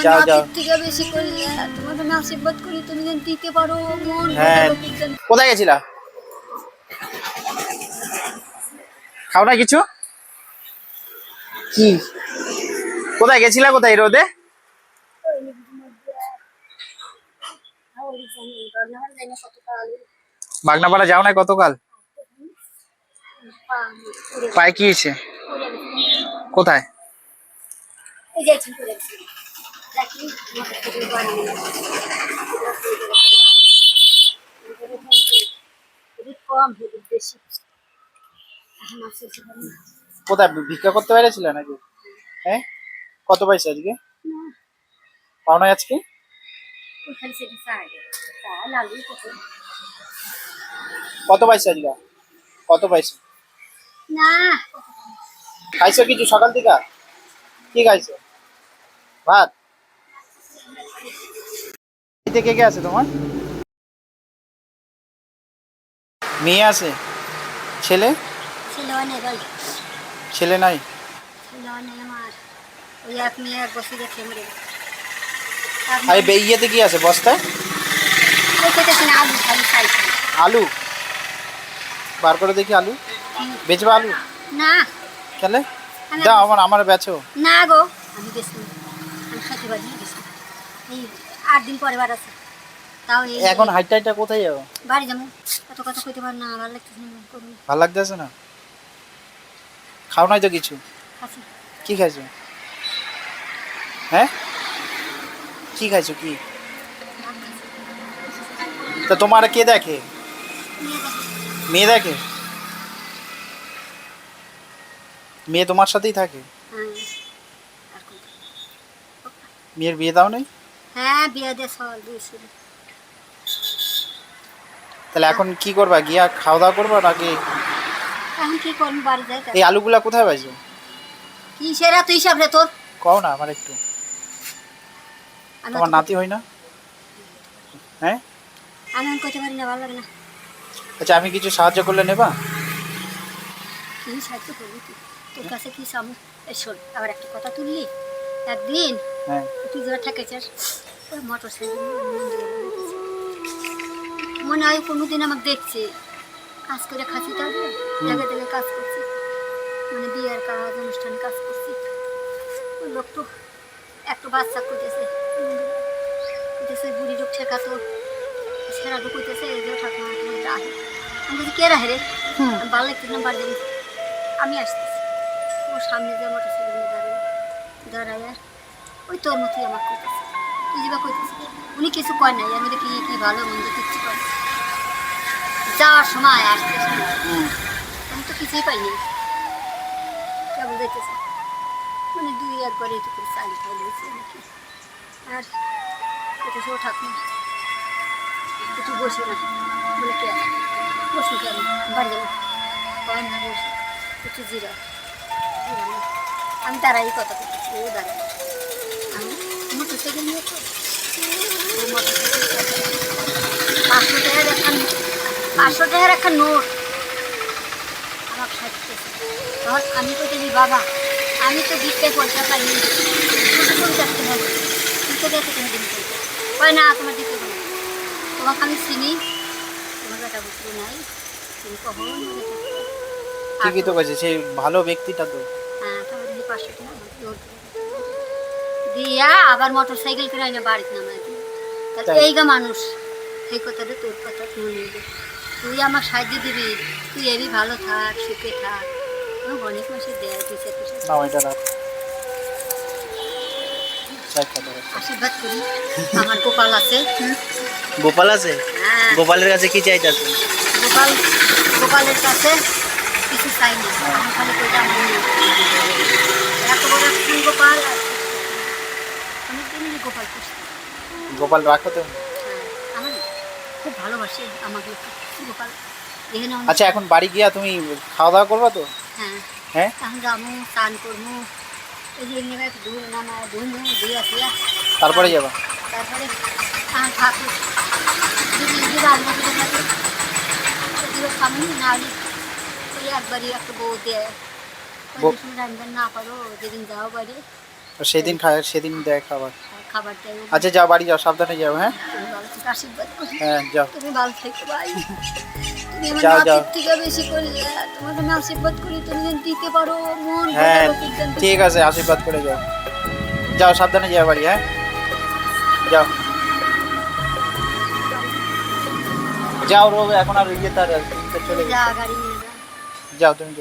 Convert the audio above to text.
তোমার যাও, যাও। থেকে বেশি করলে তোমার জন্য আশীর্বাদ করি তুমি যেন দিতে পারো মন হ্যাঁ। কোথায় গেছিলা? খাও না কিছু? কি? কোথায় গেছিলা কোথায় রোদে? বাগনাপাড়া যাও না গতকাল? পায়ে কি হয়েছে? কোথায়? কোথায়? ভিক্ষা করতে পেরেছিল নাকি? হ্যাঁ? কত পয়সা আজকে? পাও না আজকে। কত পয়সা আজকে? কত পয়সা? খাইছো কিছু সকাল থেকে? কি খাইছো? ভাত? বাড়িতে কে কে আছে তোমার? মেয়ে আছে? ছেলে? ছিল নাই? আরে মেয়ে- বে- ইয়েতে কি আছে বস্তায়? আলু বার করে দেখি আলু। বেচবা আলু? না। তাহলে আমি- দাও আমার আমার বেচো। না গো আমি গেছি আমি খেতে এই আট দিন পরে বার আছে। তাও এই এখন হাইটা হাইটা কোথায় যাব? বাড়ি যাব। কত কথা কইতে পার না ভালো লাগতেছে না ভালো লাগতেছে না? খাও নাই তো কিছু? কি খাইছো? হ্যাঁ? কি খাইছো কি? তা তোমার কে দেখে? মেয়ে দেখে? মেয়ে তোমার সাথেই থাকে? হ্যাঁ মেয়ের বিয়ে দাও নেই? হ্যাঁ বিয়ে দিয়ে দিয়েছিল তাহলে এখন কি করবা? গিয়া খাওয়া দাওয়া করবা নাকি? এখন কি করব বাড়ি যাই এই আলুগুলা কোথায় পাইছো? কি সেরা তুই হিসাব রে তোর? কও না আমার একটু। আমি তোমার নাতি হয় না? হ্যাঁ? আমি কইতে পারি না ভালো লাগে না। আচ্ছা আমি কিছু সাহায্য করলে নেবা? কি সাহায্য করবি তুই তোর কাছে কি সামনে এই শোন আবার একটা কথা তুললি? একদিন হ্যাঁ। তুই যারা ঠেকেছিস মোটর সাইকেল মনে হয় কোনোদিন আমাকে দেখছে। কাজ করে খাচ্ছি তাহলে? জায়গা থেকে কাজ করছি। মানে বিয়ের কাজ অনুষ্ঠানে কাজ করছি। ওই লোক তো একটু বাচ্চা করতেছে কইতেছে বুড়ি লোক সেরা তো এই যে ঠাকুমা তুমি আমি বলছি কে রাহে রে? ভালো লাগতেছে না বাড়ি আমি আসতেছি। ওর সামনে যে মোটর সাইকেল দাঁড়ায় দাঁড়ায় ওই তোর মতোই আমার কইতেছে। তুই যেবা কইতেছে উনি কিছু কয় নাই আমি দেখি কি ভালো মন্দ কিচ্ছু করে যাওয়ার সময় আসতে সময়। আমি তো কিছুই পাইনি কেবল দেখতেছে মানে দুই একবার একটু করে চাল খাই দিয়েছে নাকি। আর কইতেছে ও ঠাকুমা একটু বসো না। বলে কে? বসো কেন? বাড়ি যাব। কয় না বসে। একটু জিরা জিরা আমি দাঁড়াই কথা করতেছি ও দাঁড়াই আমি মোটর সাইকেল নিয়ে তো ওই মোটর সাইকেল পাঁচশো টাকার একটা পাঁচশো টাকার একটা নোট। আমার খাইতেছে তখন আমি তো দেখি বাবা আমি তো দিতে পয়সা তুমি দিন কয় না তোমার হবে তোমাকে আমি চিনি তোমার বেটা বুঝলি নাই তুমি কখন ঠিকই তো কাছে সেই ভালো ব্যক্তিটা তো। হ্যাঁ তোমার পাঁচশো টাকা দিয়া আবার মোটর সাইকেল করে আইনা বাড়িতে নামাই দিল। তাহলে তাই? এই গা মানুষ সেই কথাটা তোর কথা শুনে নিবি তুই আমার সাহায্য দিবি তুই এবি ভালো থাক সুখে থাক। অনেক মাসে দেয়। আশীর্বাদ করি। আমার গোপাল আছে গোপাল আছে? হ্যাঁ। গোপালের কাছে কি চাইতেছে? গোপাল গোপালের কাছে কিছু চাই না। আমি খালি কইটা আমি এত বড় গোপাল গোপাল রাখো তো। হ্যাঁ, আমার খুব ভালোবাসে আমাকে গোপাল। এখানে আচ্ছা এখন বাড়ি গিয়া তুমি খাওয়া দাওয়া করবা তো? হ্যাঁ। হ্যাঁ? এখন যাব স্নান করব। এই যে নেবে ধুল নামা ধুল দিয়া দিয়া তারপরে যাবা? তারপরে আর ঠাকুর যদি যদি রান্না করে থাকে সেগুলো খাব না ওই একবারই একটা বউ দেয়। রান্না না পারো যেদিন যাও বাড়ি। সেদিন খায় সেদিন দেয় খাবার। আর খাবার আচ্ছা যাও বাড়ি যাও সাবধানে যাও হ্যাঁ? আশীর্বাদ হ্যাঁ যাও। তুমি ভালো থেকো ভাই। তুমি যাও, যাও। থেকে বেশি করলে তোমাকে আমি আশীর্বাদ করি তুমি যেন দিতে পারো মন হ্যাঁ ঠিক আছে আশীর্বাদ করে যাও। যাও সাবধানে যাও বাড়ি হ্যাঁ? যাও। যাও রোগ এখন আর ইয়ে তার চলে যা গাড়ি নিয়ে যাও তুমি যাও।